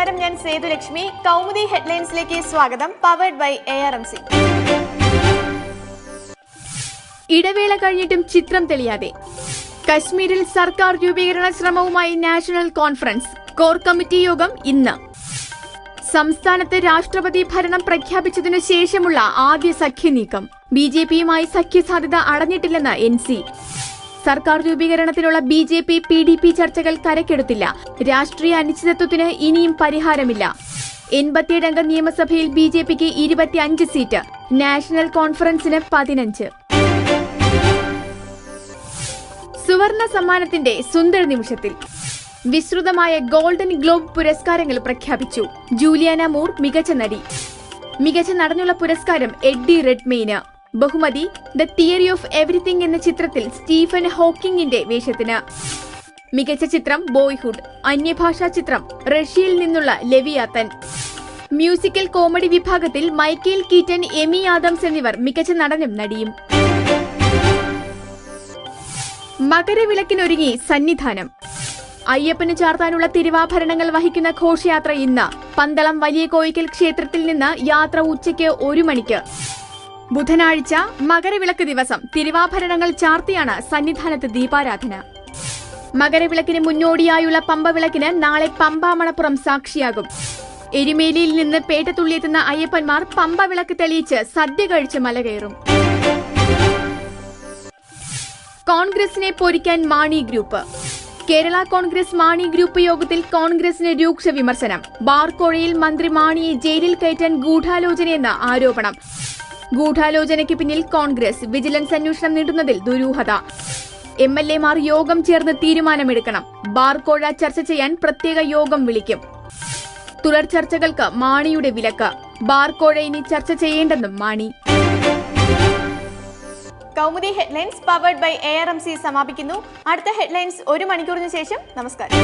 നമസ്കാരം ഞാൻ സേതുലക്ഷ്മി കൗമുദി ഹെഡ്ലൈൻസിലേക്ക് സ്വാഗതം. Powered by A R M C ഇടവേള കഴിഞ്ഞിട്ടും ചിത്രം തെളിയാതെ. കശ്മീരിൽ സർക്കാർ രൂപീകരണ ശ്രമവുമായി നാഷണൽ കോൺഫറൻസ്. കോർ കമ്മിറ്റി യോഗം ഇന്ന്. സംസ്ഥാനത്ത് രാഷ്ട്രപതി ഭരണം പ്രഖ്യാപിച്ചതിനു ശേഷമുള്ള ആദ്യ സഖ്യനീക്കം. ബി ജെ പിയുമായി സഖ്യസാധ്യത അടഞ്ഞിട്ടില്ലെന്ന് എൻ സി. സർക്കാർ രൂപീകരണത്തിനുള്ള B J P P D P ചർച്ചകൾ കരക്കെടുത്തില്ല രാഷ്ട്രീയ അനിശ്ചിതത്വത്തിന് ഇനിയും പരിഹാരമില്ല. എൺപത്തിയേഴംഗ നിയമസഭയിൽ ബി ജെ പിക്ക് ഇരുപത്തിയഞ്ച് സീറ്റ്. നാഷണൽ കോൺഫറൻസിന് പതിനഞ്ച്. സുവർണ സമ്മാനത്തിന്റെ സുന്ദര നിമിഷത്തിൽ. വിസ്തൃതമായ ഗോൾഡൻ ഗ്ലോബ് പുരസ്കാരങ്ങൾ പ്രഖ്യാപിച്ചു. ജൂലിയാന മൂർ മികച്ച നടി. മികച്ച നടനുള്ള പുരസ്കാരം എഡ്ഡി റെഡ്മെയിന്. ബഹുമതി ദ തിയറി ഓഫ് എവറിത്തിങ് എന്ന ചിത്രത്തിൽ സ്റ്റീഫൻ ഹോക്കിങ്ങിന്റെ വേഷത്തിന്. മികച്ച ചിത്രം ബോയ്ഹുഡ് അന്യഭാഷാ ചിത്രം റഷ്യയിൽ നിന്നുള്ള ലെവിയാത്തൻ. മ്യൂസിക്കൽ കോമഡി വിഭാഗത്തിൽ മൈക്കേൽ കീറ്റൻ എമി ആദംസ് എന്നിവർ മികച്ച നടനും നടിയും. മകരവിളക്കിനൊരുങ്ങി സന്നിധാനം. അയ്യപ്പന് ചാർത്താനുള്ള തിരുവാഭരണങ്ങൾ വഹിക്കുന്ന ഘോഷയാത്ര ഇന്ന്. പന്തളം വലിയ കോയിക്കൽ ക്ഷേത്രത്തിൽ നിന്ന് യാത്ര ഉച്ചയ്ക്ക് ഒരു മണിക്ക്. ബുധനാഴ്ച മകരവിളക്ക് ദിവസം തിരുവാഭരണങ്ങൾ ചാർത്തിയാണ് സന്നിധാനത്ത് ദീപാരാധന. മകരവിളക്കിന് മുന്നോടിയായുള്ള പമ്പവിളക്കിന് നാളെ പമ്പാമണപ്പുറം സാക്ഷിയാകും. എരുമേലിയിൽ നിന്ന് പേട്ടത്തുള്ളിയെത്തുന്ന അയ്യപ്പന്മാർ പമ്പവിളക്ക് തെളിയിച്ച് സദ്യ കഴിച്ച് മലകയറും കോൺഗ്രസിനെ പൊരിക്കാൻ മാണി ഗ്രൂപ്പ്. കേരള കോൺഗ്രസ് മാണി ഗ്രൂപ്പ് യോഗത്തിൽ കോൺഗ്രസിന് രൂക്ഷ വിമർശനം. ബാർക്കോഴയിൽ മന്ത്രി മാണിയെ ജയിലിൽ കയറ്റാൻ ഗൂഢാലോചനയെന്ന് ആരോപണം. ഗൂഢാലോചനയ്ക്ക് പിന്നിൽ കോൺഗ്രസ് വിജിലൻസ് അന്വേഷണം നീട്ടുന്നതിൽ ദുരൂഹത. എം എൽ എമാർ യോഗം ചേർന്ന് തീരുമാനമെടുക്കണം. ബാർകോഴ ചർച്ച ചെയ്യാൻ പ്രത്യേക യോഗം വിളിക്കും. തുടർ ചർച്ചകൾക്ക് മാണിയുടെ വിലക്ക്. ബാർകോഴ ഇനി ചർച്ച ചെയ്യേണ്ടെന്നും Mani. Kaumudi headlines powered by A R M C സമാപിക്കുന്നു. അടുത്ത ഹെഡ്ലൈൻസ് ഒരു മണിക്കൂറിന് ശേഷം നമസ്കാരം.